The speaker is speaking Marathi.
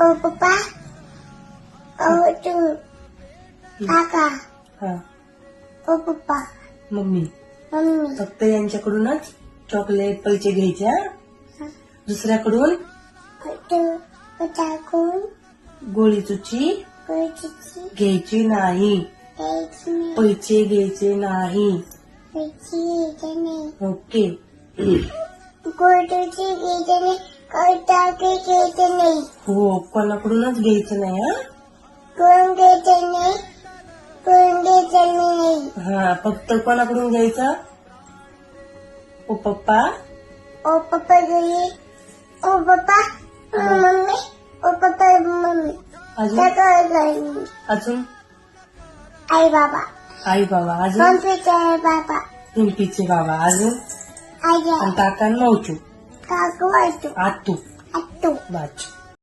ओ पप्पा? ओ तू काका? हा. पप्पा? मम्मी. मम्मी. फक्त यांच्याकडूनच चॉकलेट पैसे घ्यायचे हा? दुसऱ्याकडून? तू टाकून गोळी चुची कुर्चीची घ्यायची नाही. एक मी पैसे घ्यायचे नाही. कुर्ची घ्यायची नाही. ओके. कुर्चीची घ्यायची नाही. कुर्ताकी घ्यायची नाही हो कोणाकडूनच घ्यायचं नाही हा? कोण घ्यायचं नाही कोण घ्यायचं नाही हा फक्त कोणाकडून घ्यायचं? ओ पप्पा? ओ पप्पा गेली ओ पप्पा? मम्मी? ओ पप्पा मम्मी? अजून? अजून? आई बाबा. आई बाबा अजून? आई बाबा? पिंपीचे बाबा अजून? आई आणि काका आणि Atu. Atu. Baca.